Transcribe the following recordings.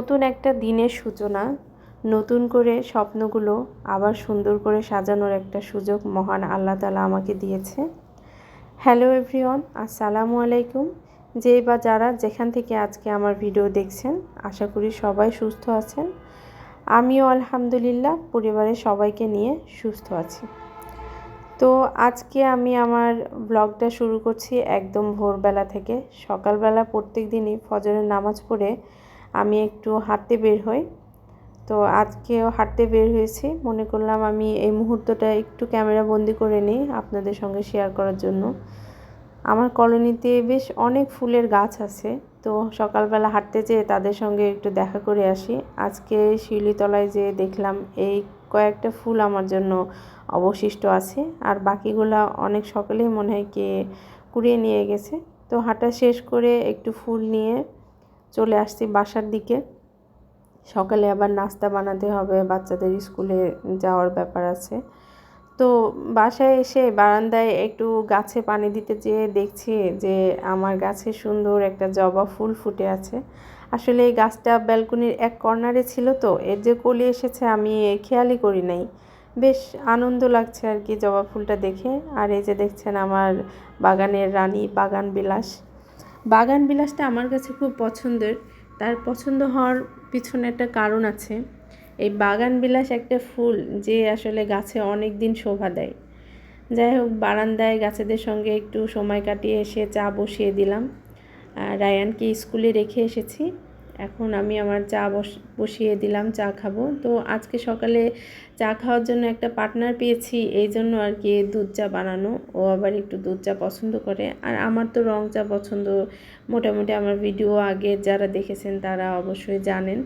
নতুন একটা দিনের সূচনা, নতুন করে স্বপ্নগুলো আবার সুন্দর করে সাজানোর একটা সুযোগ মহান আল্লাহ তালা আমাকে দিয়েছে। হ্যালো এভরিওয়ান, আসসালামু আলাইকুম। যে বা যারা যেখান থেকে আজকে আমার ভিডিও দেখছেন, আশা করি সবাই সুস্থ আছেন। আমিও আলহামদুলিল্লাহ, পরিবারের সবাইকে নিয়ে সুস্থ আছি। তো আজকে আমি আমার ব্লগটা শুরু করছি একদম ভোরবেলা থেকে। সকালবেলা প্রত্যেক দিনই ফজরের নামাজ পড়ে আমি একটু হাঁটতে বের হই। তো আজকেও হাঁটতে বের হয়েছি। মনে করলাম আমি এই মুহূর্তটা একটু ক্যামেরা বন্দি করে নিই আপনাদের সঙ্গে শেয়ার করার জন্য। আমার কলোনিতে বেশ অনেক ফুলের গাছ আছে। তো সকালবেলা হাঁটতে যেয়ে তাদের সঙ্গে একটু দেখা করে আসি। আজকে শিউলিতলায় যে দেখলাম এই কয়েকটা ফুল আমার জন্য অবশিষ্ট আছে। আর বাকিগুলা অনেক সকালেই মনে হয় কে কুড়িয়ে নিয়ে গেছে। তো হাঁটা শেষ করে একটু ফুল নিয়ে চলে আসছি বাসার দিকে। সকালে আবার নাস্তা বানাতে হবে, বাচ্চাদের স্কুলে যাওয়ার ব্যাপার আছে। তো বাসায় এসে বারান্দায় একটু গাছে পানি দিতে যেয়ে দেখছি যে আমার গাছে সুন্দর একটা জবা ফুল ফুটে আছে। আসলে এই গাছটা ব্যালকনির এক কর্নারে ছিল তো, এর যে কলি এসেছে আমি খেয়ালই করি নাই। বেশ আনন্দ লাগছে আর কি জবা ফুলটা দেখে। আর এই যে দেখছেন আমার বাগানের রানী বাগান বিলাস বাগান বিলাসটা আমার কাছে খুব পছন্দের। তার পছন্দ হওয়ার পিছনে একটা কারণ আছে। এই বাগান বিলাস একটা ফুল যে আসলে গাছে অনেক দিন শোভা দেয়। যাই হোক, বারান্দায় গাছেদের সঙ্গে একটু সময় কাটিয়ে এসে চা বসিয়ে দিলাম। রায়ানকে স্কুলে রেখে এসেছি। এখন আমি আমার চা বসিয়ে দিলাম, চা খাব। তো আজকে সকালে চা খাওয়ার জন্য একটা পার্টনার পেয়েছি, এই জন্য আর কি দুধ চা বানানো। ও আবার একটু দুধ চা পছন্দ করে। আর আমার তো রং চা পছন্দ, মোটামুটি আমার ভিডিও আগে যারা দেখেছেন তারা অবশ্যই জানেন।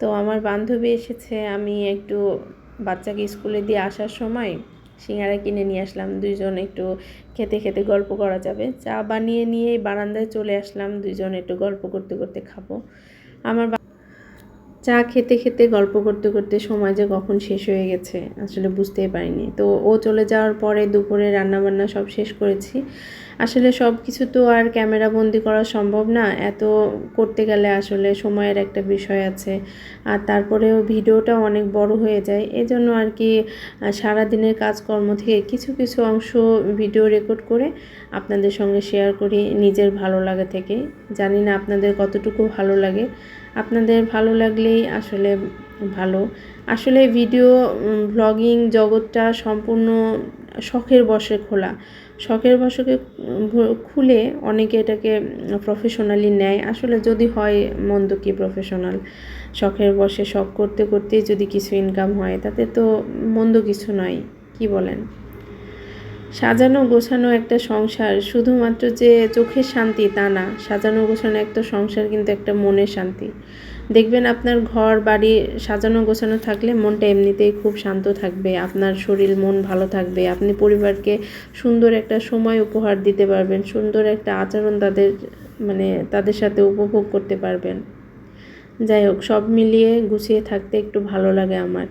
তো আমার বান্ধবী এসেছে, আমি একটু বাচ্চাকে স্কুলে দিয়ে আসার সময় সিঙ্গারা কিনে নিয়ে আসলাম, দুইজন একটু খেতে খেতে গল্প করা যাবে। চা বানিয়ে নিয়েই বারান্দায় চলে আসলাম, দুইজন একটু গল্প করতে করতে খাব। আমার চা খেতে খেতে গল্প করতে করতে সময় যে কখন শেষ হয়ে গেছে, আসলে বুঝতেই পারিনি। তো ও চলে যাওয়ার পরে দুপুরে রান্নাবান্না সব শেষ করেছি। আসলে সব কিছু তো আর ক্যামেরা বন্দি করা সম্ভব না। এত করতে গেলে আসলে সময়ের একটা বিষয় আছে। আর তারপরেও ভিডিওটা অনেক বড় হয়ে যায়। এজন্য আর কি সারাদিনের কাজকর্ম থেকে কিছু কিছু অংশ ভিডিও রেকর্ড করে আপনাদের সঙ্গে শেয়ার করি নিজের ভালো লাগা থেকে। জানি না আপনাদের কতটুকু ভালো লাগে। আপনাদের ভালো লাগলেই আসলে ভালো। আসলে ভিডিও ব্লগিং জগৎটা সম্পূর্ণ শখের বসে খোলা। শখের বসকে খুলে অনেকে এটাকে প্রফেশনালি নেয়। আসলে যদি হয়, মন্দ কি প্রফেশনাল শখের বসে শখ করতে, করতেই যদি কিছু ইনকাম হয়, তাতে তো মন্দ কিছু নয়। কি বলেন? সাজানো গোছানো একটা সংসার, শুধুমাত্র যে চোখের শান্তি তা না, সাজানো গোছানো একটা সংসার কিন্তু একটা মনের শান্তি। দেখবেন আপনার ঘর, বাড়ি সাজানো গোছানো থাকলে মনটা এমনিতেই খুব শান্ত থাকবে, আপনার শরীর, মন ভালো থাকবে, আপনি পরিবারকে সুন্দর একটা সময় উপহার দিতে পারবেন, সুন্দর একটা আচরণ তাদের মানে তাদের সাথে উপভোগ করতে পারবেন। যাই হোক, সব মিলিয়ে গুছিয়ে থাকতে একটু ভালো লাগে আমার।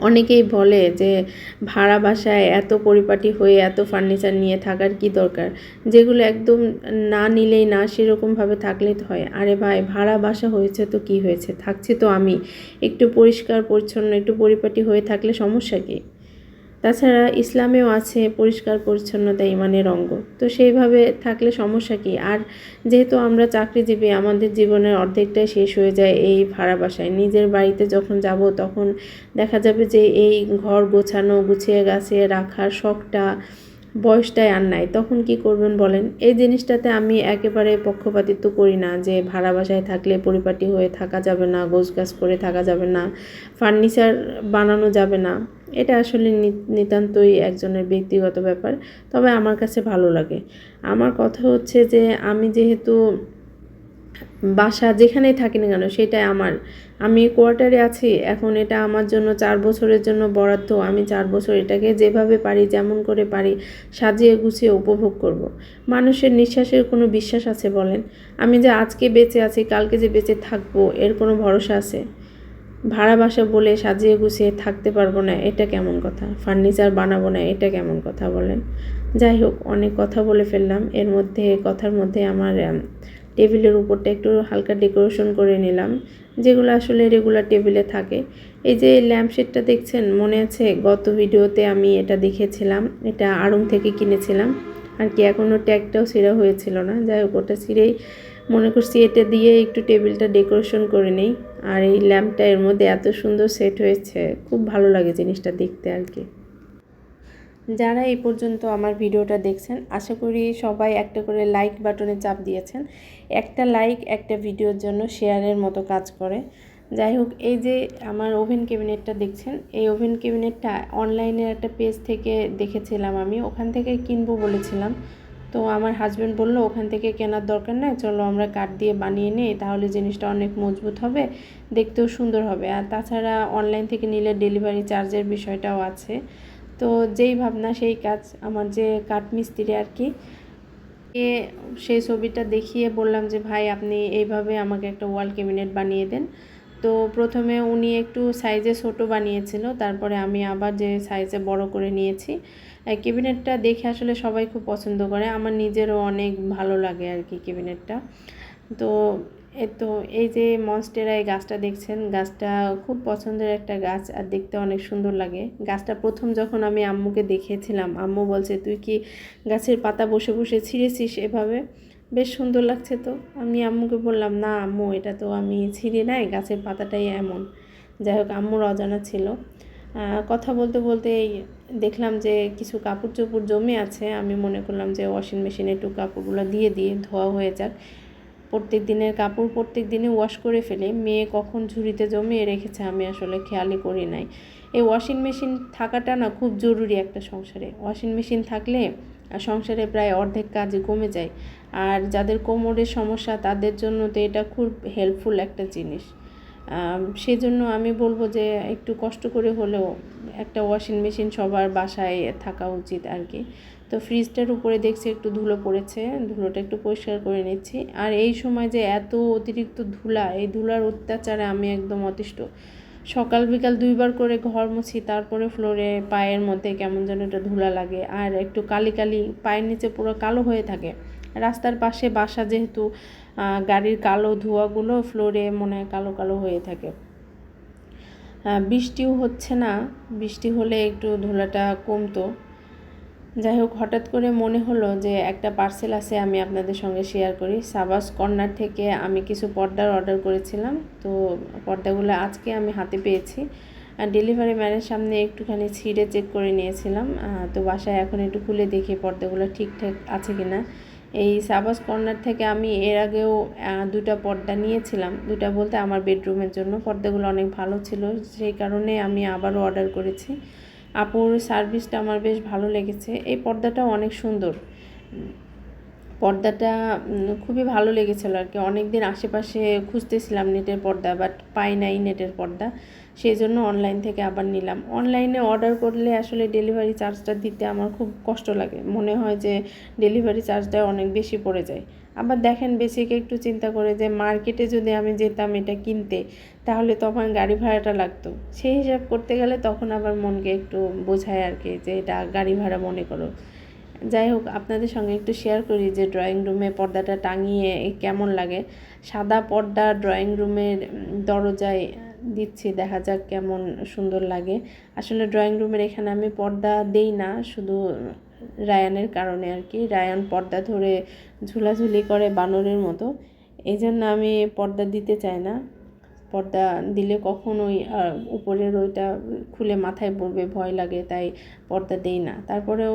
অনেকেই বলে যে ভাড়া বাসায় এত পরিপাটি হয়ে এত ফার্নিচার নিয়ে থাকার কি দরকার? যেগুলো একদম না নিলেই না সেরকমভাবে থাকলে তো হয়। আরে ভাই, ভাড়া বাসা হয়েছে তো কি হয়েছে? থাকছি তো আমি। একটু পরিষ্কার, পরিচ্ছন্ন, একটু পরিপাটি হয়ে থাকলে সমস্যা কী? তাছাড়া ইসলামেও আছে পরিষ্কার, পরিচ্ছন্নতা, ইমানের অঙ্গ। তো সেইভাবে থাকলে সমস্যা কী? আর যেহেতু আমরা চাকরিজীবী, আমাদের জীবনের অর্ধেকটাই শেষ হয়ে যায় এই ভাড়া বাসায়। নিজের বাড়িতে যখন যাব, তখন দেখা যাবে যে এই ঘর গোছানো, গুছিয়ে গাছিয়ে রাখার শখটা বয়সটাই আর নাই। তখন কি করবেন বলেন? এই জিনিসটাতে আমি একেবারে পক্ষপাতিত্ব করি না যে ভাড়া বাসায় থাকলে পরিপাটি হয়ে থাকা যাবে না গোছ গাছ করে থাকা যাবে না, ফার্নিচার বানানো যাবে না। এটা আসলে নিতান্তই একজনের ব্যক্তিগত ব্যাপার। তবে আমার কাছে ভালো লাগে। আমার কথা হচ্ছে যে, আমি যেহেতু বাসা যেখানেই থাকি না কেন, সেটাই আমার। আমি কোয়ার্টারে আছি, এখন এটা আমার জন্য চার বছরের জন্য বরাদ্দ। আমি চার বছর এটাকে যেভাবে পারি, যেমন করে পারি, সাজিয়ে গুছিয়ে উপভোগ করব। মানুষের নিঃশ্বাসের কোনো বিশ্বাস আছে বলেন? আমি যে আজকে বেঁচে আছি, কালকে যে বেঁচে থাকব, এর কোনো ভরসা আছে? ভাড়া বাসা বলে সাজিয়ে গুছিয়ে থাকতে পারব না, এটা কেমন কথা? ফার্নিচার বানাবো না, এটা কেমন কথা বলেন? যাই হোক, অনেক কথা বলে ফেললাম। এর মধ্যে, কথার মধ্যে আমার টেবিলের উপরটা একটু হালকা ডেকোরেশন করে নিলাম, যেগুলো আসলে রেগুলার টেবিলে থাকে। এই যে ল্যাম্পশেডটা দেখছেন, মনে আছে গত ভিডিওতে আমি এটা দেখেছিলাম, এটা আড়ং থেকে কিনেছিলাম, আর কি এখনও ট্যাগটাও ছিঁড়া হয়েছিল না। যাই হোক, ওটা ছিঁড়েই মনে করছি এটা দিয়ে একটু টেবিলটা ডেকোরেশন করে নেই। আর এই ল্যাম্পটা এর মধ্যে এত সুন্দর সেট হয়েছে, খুব ভালো লাগে জিনিসটা দেখতে আর কি। যারা এই পর্যন্ত আমার ভিডিওটা দেখছেন, আশা করি সবাই একটা করে লাইক বাটনে চাপ দিয়েছেন। একটা লাইক, একটা ভিডিওর জন্য শেয়ারের মতো কাজ করে। যাই হোক, এই যে আমার ওভেন ক্যাবিনেটটা দেখছেন, এই ওভেন ক্যাবিনেটটা অনলাইনের একটা পেজ থেকে দেখেছিলাম আমি। ওখান থেকে কিনবো বলেছিলাম। তো আমার হাজব্যান্ড বলল, ওখান থেকে কেনার দরকার নেই, চলো আমরা কাঠ দিয়ে বানিয়ে নিই, তাহলে জিনিসটা অনেক মজবুত হবে, দেখতেও সুন্দর হবে। আর তাছাড়া অনলাইন থেকে নিলে ডেলিভারি চার্জের বিষয়টাও আছে। তো যেই ভাবনা, সেই কাজ আমার যে কাঠমিস্ত্রি আর কি, এ সেই ছবিটা দেখিয়ে বললাম যে, ভাই, আপনি এইভাবে আমাকে একটা ওয়াল ক্যাবিনেট বানিয়ে দেন। তো প্রথমে উনি একটু সাইজে ছোট বানিয়েছিল, তারপরে আমি আবার যে সাইজে বড় করে নিয়েছি। ক্যাবিনেটটা দেখে আসলে সবাই খুব পছন্দ করে, আমার নিজেরও অনেক ভালো লাগে আর কি ক্যাবিনেটটা। তো এ তো এই যে মনস্টেরা এই গাছটা দেখছেন, গাছটা খুব পছন্দের একটা গাছ আর দেখতে অনেক সুন্দর লাগে। গাছটা প্রথম যখন আমি আম্মুকে দেখিয়েছিলাম আম্মু বলছে, তুই কি গাছের পাতা বসে বসে ছিঁড়েছিস এভাবে? বেশ সুন্দর লাগছে তো। আমি আম্মুকে বললাম, না আম্মু, এটা তো আমি ছিঁড়ি নাই, গাছের পাতাটাই এমন। যাই হোক, আম্মুর অজানা ছিল। কথা বলতে বলতে দেখলাম যে কিছু কাপড় চোপড় জমে আছে। আমি মনে করলাম যে ওয়াশিং মেশিনে একটু কাপড়গুলো দিয়ে দিয়ে ধোয়া হয়ে যাক। প্রত্যেক দিনের কাপড় প্রত্যেক দিনে ওয়াশ করে ফেলে, মেয়ে কখন ঝুড়িতে জমিয়ে রেখেছে আমি আসলে খেয়ালই করি নাই। এই ওয়াশিং মেশিন থাকাটা না খুব জরুরি একটা সংসারে। ওয়াশিং মেশিন থাকলে সংসারে প্রায় অর্ধেক কাজ কমে যায়। আর যাদের কোমরের সমস্যা, তাদের জন্য তো এটা খুব হেল্পফুল একটা জিনিস। সেজন্য আমি বলব যে একটু কষ্ট করে হলেও একটা ওয়াশিং মেশিন সবার বাসায় থাকা উচিত আর কি। তো ফ্রিজটার উপরে দেখছি একটু ধুলো পড়েছে, ধুলোটা একটু পরিষ্কার করে নিচ্ছি। আর এই সময় যে এত অতিরিক্ত ধুলা, এই ধুলার অত্যাচারে আমি একদম অতিষ্ঠ। সকাল বিকাল দুইবার করে ঘর মুছি, তারপরে ফ্লোরে পায়ের মধ্যে কেমন যেন একটা ধুলা লাগে। আর একটু কালি কালি, পায়ের নিচে পুরো কালো হয়ে থাকে। রাস্তার পাশে বাসা যেহেতু গাড়ির কালো ধোঁয়াগুলো ফ্লোরে মনে হয় কালো কালো হয়ে থাকে। বৃষ্টিও হচ্ছে না, বৃষ্টি হলে একটু ধুলাটা কমতো। যাই হোক, হঠাৎ করে মনে হলো যে একটা পার্সেল আছে আমি আপনাদের সঙ্গে শেয়ার করি। সাবাস কর্নার থেকে আমি কিছু পর্দার অর্ডার করেছিলাম। তো পর্দাগুলো আজকে আমি হাতে পেয়েছি। ডেলিভারি ম্যানের সামনে একটুখানি ছিঁড়ে চেক করে নিয়েছিলাম। তো বাসায় এখন একটু খুলে দেখি পর্দাগুলো ঠিকঠাক আছে কি না এই সাবাস কর্নার থেকে আমি এর আগেও দুটা পর্দা নিয়েছিলাম। দুটা বলতে আমার বেডরুমের জন্য। পর্দাগুলো অনেক ভালো ছিল। সেই কারণে আমি আবারও অর্ডার করেছি। আপুর সার্ভিসটা আমার বেশ ভালো লেগেছে। এই পর্দাটাও অনেক সুন্দর। পর্দাটা খুবই ভালো লেগেছিলো আর কি। অনেক দিন আশেপাশে খুঁজতেছিলাম নেটের পর্দা বাট পাই নাই নেটের পর্দা। সেই জন্য অনলাইন থেকে আবার নিলাম। অনলাইনে অর্ডার করলে আসলে ডেলিভারি চার্জটা দিতে আমার খুব কষ্ট লাগে। মনে হয় যে ডেলিভারি চার্জটা অনেক বেশি পড়ে যায়। আবার দেখেন বেসিকে একটু চিন্তা করে যে মার্কেটে যদি আমি যেতাম এটা কিনতে, তাহলে তখন গাড়ি ভাড়াটা লাগতো। সেই হিসাব করতে গেলে তখন আবার মনকে একটু বোঝায় আর কি যে এটা গাড়ি ভাড়া মনে করো। যাই হোক, আপনাদের সঙ্গে একটু শেয়ার করি যে ড্রয়িং রুমে পর্দাটা টাঙিয়ে কেমন লাগে। সাদা পর্দা ড্রয়িং রুমের দরজায় দিচ্ছি, দেখা যাক কেমন সুন্দর লাগে। আসলে ড্রয়িং রুমের এখানে আমি পর্দা দেই না, শুধু রায়ানের কারণে আর কি। রায়ান পর্দা ধরে ঝুলাঝুলি করে বানরের মতো। এই জন্য আমি পর্দা দিতে চাই না। পর্দা দিলে কখন ওই উপরের ওইটা খুলে মাথায় পড়বে, ভয় লাগে, তাই পর্দা দেই না। তারপরেও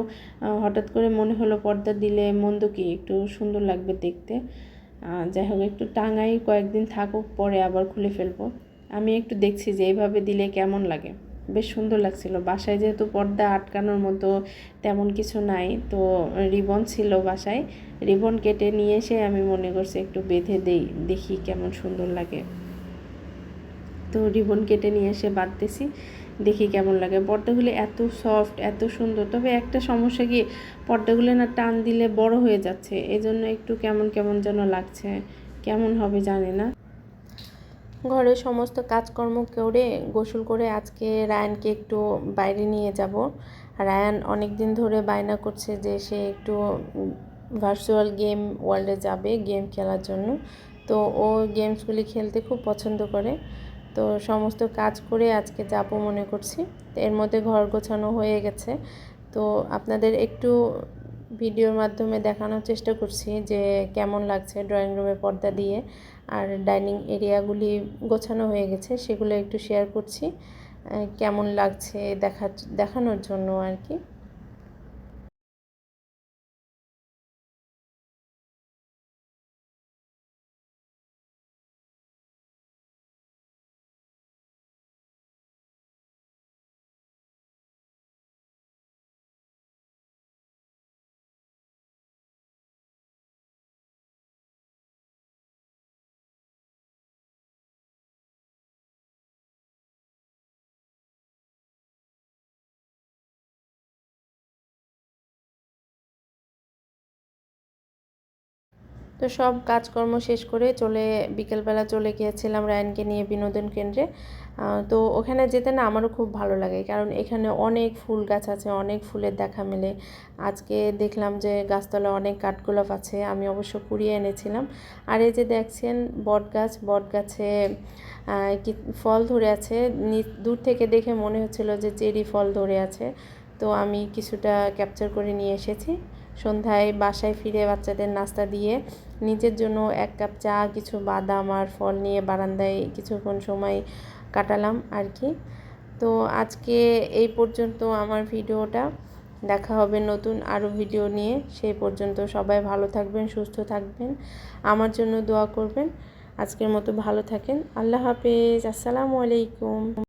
হঠাৎ করে মনে হলো পর্দা দিলে মন্দ কি? একটু সুন্দর লাগবে দেখতে। যাই হোক, একটু টাঙাই, কয়েকদিন থাকুক, পরে আবার খুলে ফেলব। আমি একটু দেখছি যে এইভাবে দিলে কেমন লাগে। বেশ সুন্দর লাগছিল। বাসায় যেহেতু পর্দা আটকানোর মতো তেমন কিছু নাই, তো রিবন ছিল বাসায়। রিবন কেটে নিয়ে এসে আমি মনে করছি একটু বেঁধে দেই, দেখি কেমন সুন্দর লাগে। তো রিবন কেটে নিয়ে এসে বাঁধতেছি। দেখি কেমন লাগে। পর্দাগুলো এত সফট এত সুন্দর। তবে একটা সমস্যা কি, পর্দাগুলো না টান দিলে বড় হয়ে যাচ্ছে। এজন্য একটু কেমন কেমন যেন লাগছে। কেমন হবে জানি না। ঘরের সমস্ত কাজকর্ম করে, গোসল করে আজকে রায়ানকে একটু বাইরে নিয়ে যাব। রায়ান অনেক দিন ধরে বায়না করছে যে সে একটু ভার্চুয়াল গেম ওয়ার্ল্ডে যাবে গেম খেলার জন্য। তো ও গেমসগুলি খেলতে খুব পছন্দ করে। তো সমস্ত কাজ করে আজকে যাব মনে করছি। এর মধ্যে ঘর গোছানো হয়ে গেছে। তো আপনাদের একটু ভিডিওর মাধ্যমে দেখানোর চেষ্টা করছি যে কেমন লাগছে ড্রয়িং রুমে পর্দা দিয়ে। আর ডাইনিং এরিয়াগুলি গোছানো হয়ে গেছে, সেগুলো একটু শেয়ার করছি। কেমন লাগছে দেখা, দেখানোর জন্য আর কি। তো সব কাজকর্ম শেষ করে চলে, বিকেলবেলা চলে গিয়েছিলাম রায়নকে নিয়ে বিনোদন কেন্দ্রে। তো ওখানে যেতে না আমারও খুব ভালো লাগে, কারণ এখানে অনেক ফুল গাছ আছে, অনেক ফুলের দেখা মেলে। আজকে দেখলাম যে গাছতলা অনেক কাঠগোলাপ আছে, আমি অবশ্য কুড়িয়ে এনেছিলাম। আর এই যে দেখছেন বট গাছ, বট গাছে ফল ধরে আছে। দূর থেকে দেখে মনে হচ্ছিল যে চেরি ফল ধরে আছে। তো আমি কিছুটা ক্যাপচার করে নিয়ে এসেছি। সন্ধ্যায় বাসায় ফিরে বাচ্চাদের নাস্তা দিয়ে নিজের জন্য এক কাপ চা, কিছু বাদাম আর ফল নিয়ে বারান্দায় কিছুক্ষণ সময় কাটালাম আর কি। তো আজকে এই পর্যন্ত আমার ভিডিওটা। দেখা হবে নতুন আরও ভিডিও নিয়ে। সেই পর্যন্ত সবাই ভালো থাকবেন, সুস্থ থাকবেন। আমার জন্য দোয়া করবেন। আজকের মতো ভালো থাকেন। আল্লাহ হাফেজ। আসসালামু আলাইকুম।